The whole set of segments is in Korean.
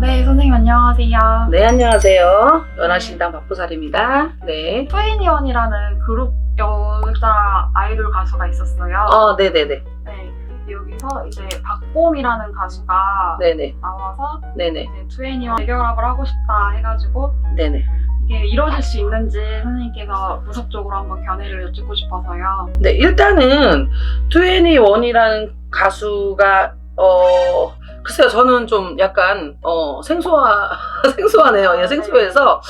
안녕하세요. 네, 안녕하세요. 연하신당 박보살입니다. 네. 투애니원이라는 그룹 여자 아이돌 가수가 있었어요. 어, 네네네. 네. 여기서 이제 박봄이라는 가수가 네네. 나와서 네네. 이제 투애니원 재결합을 하고 싶다 해가지고 네네. 이게 이루어질 수 있는지 선생님께서 무속적으로 한번 견해를 여쭙고 싶어서요. 네, 일단은 투애니원이라는 가수가, 어, 글쎄요, 저는 좀 약간, 어, 생소하, 생소하네요. 예, 생소해서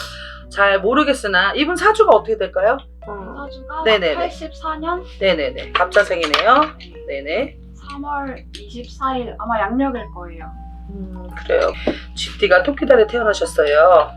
잘 모르겠으나, 이분 사주가 어떻게 될까요? 어, 사주가 네네네. 84년 네네네. 갑자생이네요. 네네. 3월 24일 아마 양력일 거예요. 음, 그래요. GT가 토끼달에 태어나셨어요.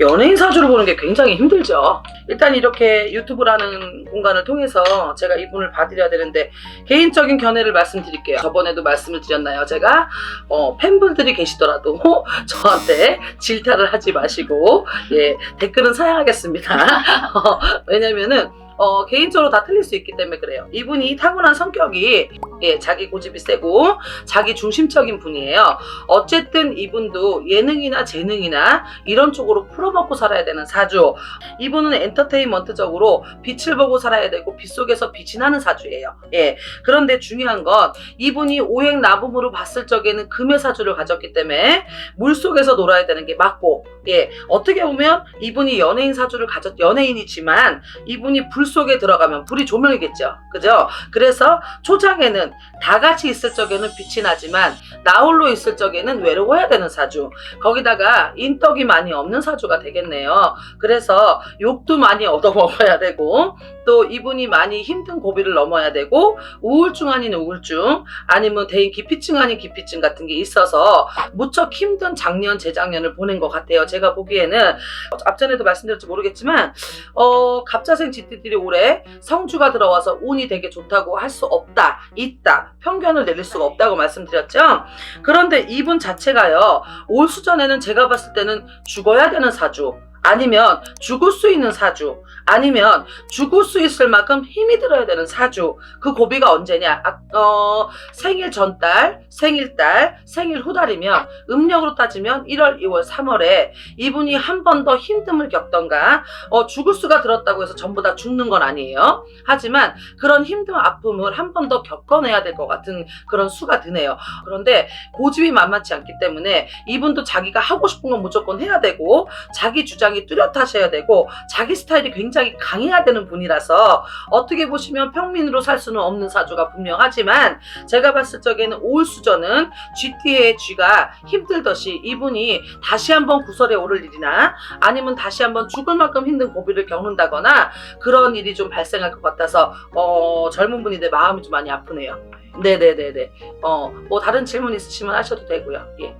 연예인 사주를 보는 게 굉장히 힘들죠. 일단 이렇게 유튜브라는 공간을 통해서 제가 이분을 봐드려야 되는데 개인적인 견해를 말씀드릴게요. 저번에도 말씀을 드렸나요? 제가 어, 팬분들이 계시더라도 저한테 질타를 하지 마시고 예 댓글은 사양하겠습니다. 어, 왜냐면은 어, 개인적으로 다 틀릴 수 있기 때문에 그래요. 이분이 타고난 성격이 예, 자기 고집이 세고 자기 중심적인 분이에요. 어쨌든 이분도 예능이나 재능이나 이런 쪽으로 풀어먹고 살아야 되는 사주. 이분은 엔터테인먼트적으로 빛을 보고 살아야 되고 빛 속에서 빛이 나는 사주예요. 예. 그런데 중요한 건 이분이 오행 나붐으로 봤을 적에는 금의 사주를 가졌기 때문에 물 속에서 놀아야 되는 게 맞고, 예. 어떻게 보면 이분이 연예인 사주를 가졌, 연예인이지만 이분이 불 속에 들어가면 불이 조명이겠죠. 그죠? 그래서 초장에는 다 같이 있을 적에는 빛이 나지만 나홀로 있을 적에는 외로워야 되는 사주. 거기다가 인덕이 많이 없는 사주가 되겠네요. 그래서 욕도 많이 얻어 먹어야 되고 또 이분이 많이 힘든 고비를 넘어야 되고 우울증 아닌 우울증 아니면 대인 기피증 아닌 기피증 같은 게 있어서 무척 힘든 작년 재작년을 보낸 것 같아요. 제가 보기에는 앞전에도 말씀드렸지 모르겠지만 어 갑자생 지띠들이 올해 성주가 들어와서 운이 되게 좋다고 할 수 없다 있다 편견을 내릴 수가 없다고 말씀드렸죠. 그런데 이분 자체가요 올 수전에는 제가 봤을 때는 죽어야 되는 사주 아니면 죽을 수 있는 사주 아니면 죽을 수 있을 만큼 힘이 들어야 되는 사주 그 고비가 언제냐? 아, 어, 생일 전달 생일달 생일 후달이면 음력으로 따지면 1월 2월 3월에 이분이 한 번 더 힘듦을 겪던가 어, 죽을 수가 들었다고 해서 전부 다 죽는 건 아니에요. 하지만 그런 힘든 아픔을 한 번 더 겪어내야 될 것 같은 그런 수가 드네요. 그런데 고집이 만만치 않기 때문에 이분도 자기가 하고 싶은 건 무조건 해야 되고 자기 주장이 뚜렷하셔야 되고 자기 스타일이 굉장히 강해야 되는 분이라서 어떻게 보시면 평민으로 살 수는 없는 사주가 분명하지만 제가 봤을 적에는 올 수저는 GT의 G가 힘들듯이 이분이 다시 한번 구설에 오를 일이나 아니면 다시 한번 죽을 만큼 힘든 고비를 겪는다거나 그런 일이 좀 발생할 것 같아서 어, 젊은 분인데 마음이 좀 많이 아프네요. 네네네네. 어, 뭐 다른 질문 있으시면 하셔도 되고요. 예.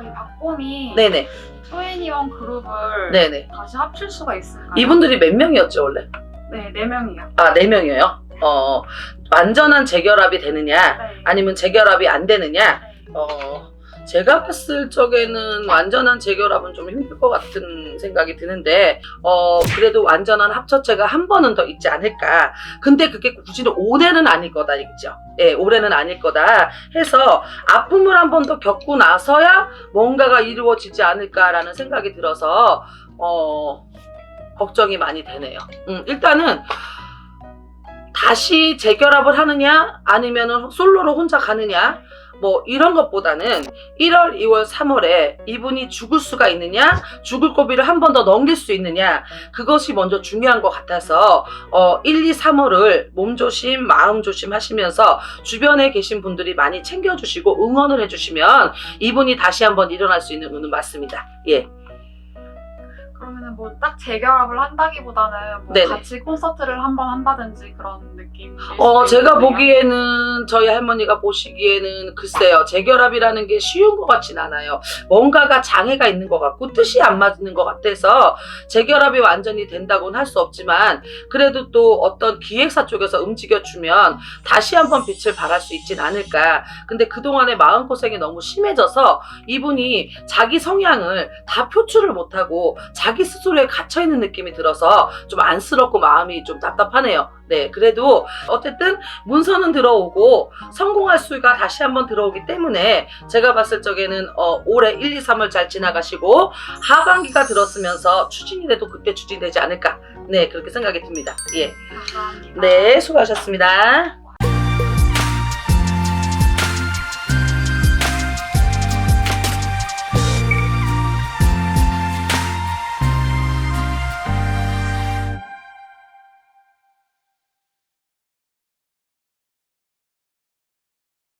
이 박봄이 네네. 투애니원 그룹을 네네. 다시 합칠 수가 있을까요? 이분들이 몇 명이었죠, 원래? 네, 네 명이요. 아, 네 명이에요? 어, 완전한 재결합이 되느냐, 네. 아니면 재결합이 안 되느냐, 네. 어, 제가 봤을 적에는 완전한 재결합은 좀 힘들 것 같은 생각이 드는데, 어, 그래도 완전한 합처체가 한 번은 더 있지 않을까. 근데 그게 굳이 올해는 아닐 거다, 이거죠. 예, 올해는 아닐 거다 해서 아픔을 한 번 더 겪고 나서야 뭔가가 이루어지지 않을까라는 생각이 들어서, 어, 걱정이 많이 되네요. 음, 일단은, 다시 재결합을 하느냐, 아니면 솔로로 혼자 가느냐, 뭐 이런 것보다는 1월, 2월, 3월에 이분이 죽을 수가 있느냐, 죽을 고비를 한 번 더 넘길 수 있느냐, 그것이 먼저 중요한 것 같아서 어, 1, 2, 3월을 몸조심, 마음조심 하시면서 주변에 계신 분들이 많이 챙겨주시고 응원을 해주시면 이분이 다시 한번 일어날 수 있는 운은 맞습니다. 예. 뭐 딱 재결합을 한다기보다는 뭐 네네. 같이 콘서트를 한번 한다든지 그런 느낌. 어, 제가 보기에는 저희 할머니가 보시기에는 글쎄요 재결합이라는 게 쉬운 것 같진 않아요. 뭔가가 장애가 있는 것 같고 뜻이 안 맞는 것 같아서 재결합이 완전히 된다고는 할 수 없지만 그래도 또 어떤 기획사 쪽에서 움직여주면 다시 한번 빛을 발할 수 있진 않을까. 근데 그동안의 마음고생이 너무 심해져서 이분이 자기 성향을 다 표출을 못하고 자기 자기 스스로 에 갇혀있는 느낌이 들어서 좀 안쓰럽고 마음이 좀 답답하네요. 네, 그래도 어쨌든 문서는 들어오고 성공할 수가 다시 한번 들어오기 때문에 제가 봤을 적에는 어, 올해 1, 2, 3을 잘 지나가시고 하반기가 들었으면서 추진이 돼도 그때 추진되지 않을까. 네, 그렇게 생각이 듭니다. 예. 감사합니다. 네, 수고하셨습니다.